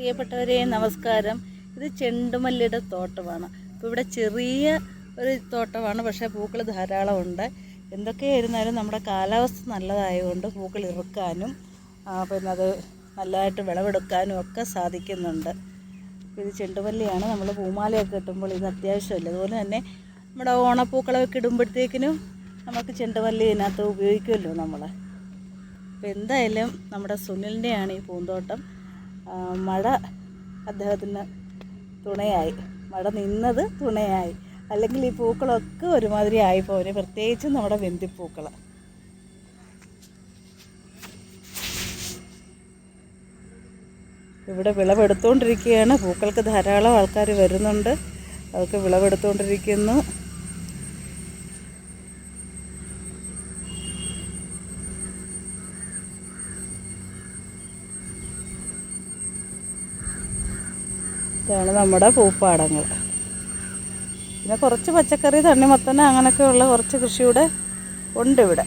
പ്രിയപ്പെട്ടവരെ നമസ്കാരം. ഇത് ചെണ്ടുമല്ലിയുടെ തോട്ടമാണ്. അപ്പോൾ ഇവിടെ ചെറിയ ഒരു തോട്ടമാണ് പക്ഷേ പൂക്കൾ ധാരാളം ഉണ്ട് എന്തൊക്കെയായിരുന്നാലും നമ്മുടെ കാലാവസ്ഥ നല്ലതായതുകൊണ്ട് പൂക്കൾ ഇറുക്കാനും പിന്നെ അത് നല്ലതായിട്ട് വിളവെടുക്കാനും ഒക്കെ സാധിക്കുന്നുണ്ട്. ഇത് ചെണ്ടുമല്ലിയാണ്. നമ്മൾ പൂമാലയൊക്കെ കിട്ടുമ്പോൾ ഇത് അത്യാവശ്യമില്ല? അതുപോലെ തന്നെ നമ്മുടെ ഓണപ്പൂക്കളൊക്കെ ഇടുമ്പോഴത്തേക്കിനും നമുക്ക് ചെണ്ടുമല്ലി ഇതിനകത്ത് ഉപയോഗിക്കുമല്ലോ നമ്മൾ. അപ്പോൾ എന്തായാലും നമ്മുടെ സുനിലിന്റെയാണ് ഈ പൂന്തോട്ടം. മഴ അദ്ദേഹത്തിന് തുണയായി. മഴ നിന്നത് തുണയായി. അല്ലെങ്കിൽ ഈ പൂക്കളൊക്കെ ഒരുമാതിരി ആയിപ്പോനെ പ്രത്യേകിച്ചും നമ്മുടെ വെന്തിപ്പൂക്കൾ ഇവിടെ വിളവെടുത്തുകൊണ്ടിരിക്കുകയാണ് പൂക്കൾക്ക് ധാരാളം ആൾക്കാർ വരുന്നുണ്ട്. അതൊക്കെ വിളവെടുത്തുകൊണ്ടിരിക്കുന്നു ഇതാണ് നമ്മുടെ പൂപ്പാടങ്ങൾ. പിന്നെ കുറച്ച് പച്ചക്കറി തണ്ണിമത്തന അങ്ങനെയൊക്കെയുള്ള കുറച്ച് കൃഷിയുടെ ഉണ്ട് ഇവിടെ.